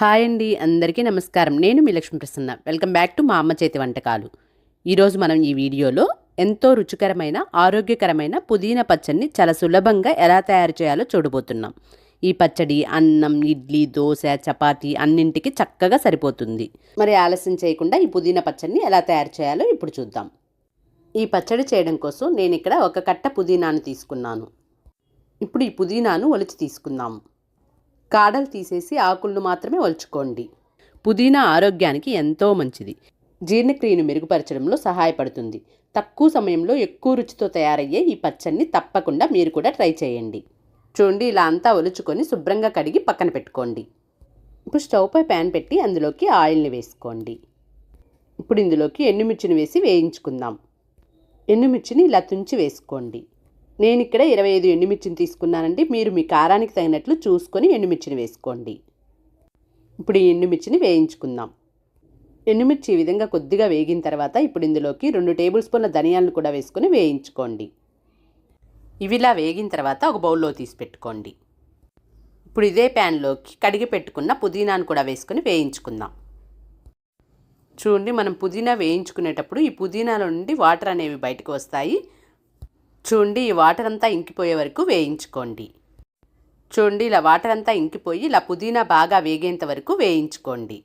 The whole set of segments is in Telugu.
హాయ్ అండి అందరికీ నమస్కారం. నేను మీ Lakshmi Prasanna welcome back to మా అమ్మ చేతి వంటకాలు. ఈరోజు మనం ఈ వీడియోలో ఎంతో రుచికరమైన ఆరోగ్యకరమైన పుదీనా పచ్చడిని చాలా సులభంగా ఎలా తయారు చేయాలో చూడబోతున్నాం. ఈ పచ్చడి అన్నం ఇడ్లీ దోశ చపాతి అన్నింటికి చక్కగా సరిపోతుంది. మరి ఆలస్యం చేయకుండా ఈ పుదీనా పచ్చడిని ఎలా తయారు చేయాలో ఇప్పుడు చూద్దాం. ఈ పచ్చడి చేయడం కోసం నేను ఇక్కడ ఒక కట్ట పుదీనాను తీసుకున్నాను. ఇప్పుడు ఈ పుదీనాను ఒలిచి తీసుకుందాము కాడలు తీసేసి ఆకులను మాత్రమే ఒలుచుకోండి. పుదీనా ఆరోగ్యానికి ఎంతో మంచిది. జీర్ణక్రియను మెరుగుపరచడంలో సహాయపడుతుంది. తక్కువ సమయంలో ఎక్కువ రుచితో తయారయ్యే ఈ పచ్చడిని తప్పకుండా మీరు కూడా ట్రై చేయండి. చూడండి ఇలా అంతా ఒలుచుకొని శుభ్రంగా కడిగి పక్కన పెట్టుకోండి. ఇప్పుడు స్టవ్పై ప్యాన్ పెట్టి అందులోకి ఆయిల్ని వేసుకోండి. ఇప్పుడు ఇందులోకి ఎండుమిర్చిని వేసి వేయించుకుందాం. ఎండుమిర్చిని ఇలా తుంచి వేసుకోండి. నేను ఇక్కడ ఇరవై ఐదు ఎండుమిర్చిని తీసుకున్నానండి. మీరు మీ కారానికి తగినట్లు చూసుకొని ఎండుమిర్చిని వేసుకోండి. ఇప్పుడు ఈ ఎండుమిర్చిని వేయించుకుందాం. ఎండుమిర్చి ఈ విధంగా కొద్దిగా వేగిన తర్వాత ఇప్పుడు ఇందులోకి రెండు టేబుల్ స్పూన్ల ధనియాలను కూడా వేసుకొని వేయించుకోండి. ఇవిలా వేగిన తర్వాత ఒక బౌల్లో తీసి పెట్టుకోండి. ఇప్పుడు ఇదే ప్యాన్లోకి కడిగి పెట్టుకున్న పుదీనాను కూడా వేసుకొని వేయించుకుందాం. చూడండి మనం పుదీనా వేయించుకునేటప్పుడు ఈ పుదీనాలో నుండి వాటర్ అనేవి బయటకు వస్తాయి. చూడండి ఈ వాటర్ అంతా ఇంకిపోయే వరకు వేయించుకోండి. చూడండి ఇలా వాటర్ అంతా ఇంకిపోయి ఇలా పుదీనా బాగా వేగేంత వరకు వేయించుకోండి.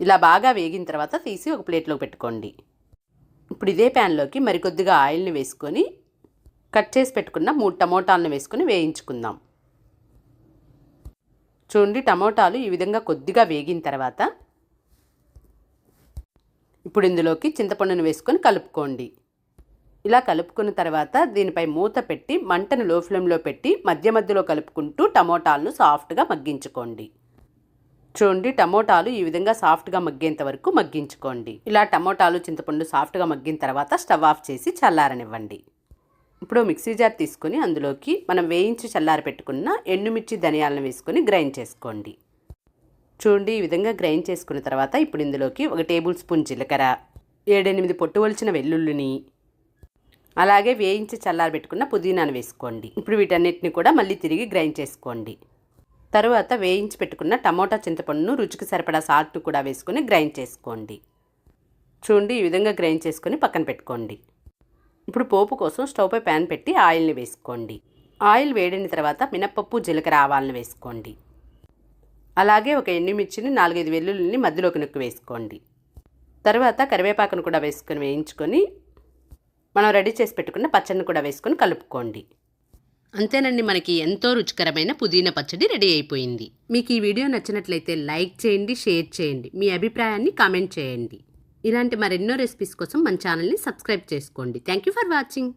ఇలా బాగా వేగిన తర్వాత తీసి ఒక ప్లేట్లో పెట్టుకోండి. ఇప్పుడు ఇదే ప్యాన్లోకి మరికొద్దిగా ఆయిల్ని వేసుకొని కట్ చేసి పెట్టుకున్న మూడు టమోటాలను వేసుకొని వేయించుకుందాం. చూడండి టమోటాలు ఈ విధంగా కొద్దిగా వేగిన తర్వాత ఇప్పుడు ఇందులోకి చింతపండును వేసుకొని కలుపుకోండి. ఇలా కలుపుకున్న తర్వాత దీనిపై మూత పెట్టి మంటను లో ఫ్లేమ్లో పెట్టి మధ్య మధ్యలో కలుపుకుంటూ టమోటాలను సాఫ్ట్గా మగ్గించుకోండి. చూడండి టమోటాలు ఈ విధంగా సాఫ్ట్గా మగ్గేంత వరకు మగ్గించుకోండి. ఇలా టమోటాలు చింతపండు సాఫ్ట్గా మగ్గిన తర్వాత స్టవ్ ఆఫ్ చేసి చల్లారనివ్వండి. ఇప్పుడు మిక్సీ జార్ తీసుకొని అందులోకి మనం వేయించి చల్లారి పెట్టుకున్న ఎండుమిర్చి ధనియాలను వేసుకొని గ్రైండ్ చేసుకోండి. చూడండి ఈ విధంగా గ్రైండ్ చేసుకున్న తర్వాత ఇప్పుడు ఇందులోకి ఒక టేబుల్ స్పూన్ జీలకర్ర ఏడెనిమిది పొట్టు వలిచిన వెల్లుల్లిని అలాగే వేయించి చల్లారబెట్టుకున్న పుదీనాను వేసుకోండి. ఇప్పుడు వీటన్నిటిని కూడా మళ్ళీ తిరిగి గ్రైండ్ చేసుకోండి. తరువాత వేయించి పెట్టుకున్న టమోటా చింతపండును రుచికి సరిపడా సాల్ట్ కూడా వేసుకొని గ్రైండ్ చేసుకోండి. చూడండి ఈ విధంగా గ్రైండ్ చేసుకొని పక్కన పెట్టుకోండి. ఇప్పుడు పోపు కోసం స్టవ్పై ప్యాన్ పెట్టి ఆయిల్ని వేసుకోండి. ఆయిల్ వేడిన తర్వాత మినప్పప్పు జీలకర్ర ఆవాలను వేసుకోండి. అలాగే ఒక ఎండుమిర్చిని నాలుగైదు వెల్లుల్లిని మధ్యలోకి నొక్కి వేసుకోండి. తర్వాత కరివేపాకును కూడా వేసుకొని వేయించుకొని మనం రెడీ చేసి పెట్టుకున్న పచ్చడిని కూడా వేసుకొని కలుపుకోండి. అంతేనండి మనకి ఎంతో రుచికరమైన పుదీనా పచ్చడి రెడీ అయిపోయింది. మీకు ఈ వీడియో నచ్చినట్లయితే లైక్ చేయండి షేర్ చేయండి మీ అభిప్రాయాన్ని కామెంట్ చేయండి. ఇలాంటి మరెన్నో రెసిపీస్ కోసం మన ఛానల్ని సబ్స్క్రైబ్ చేసుకోండి. Thank you for watching.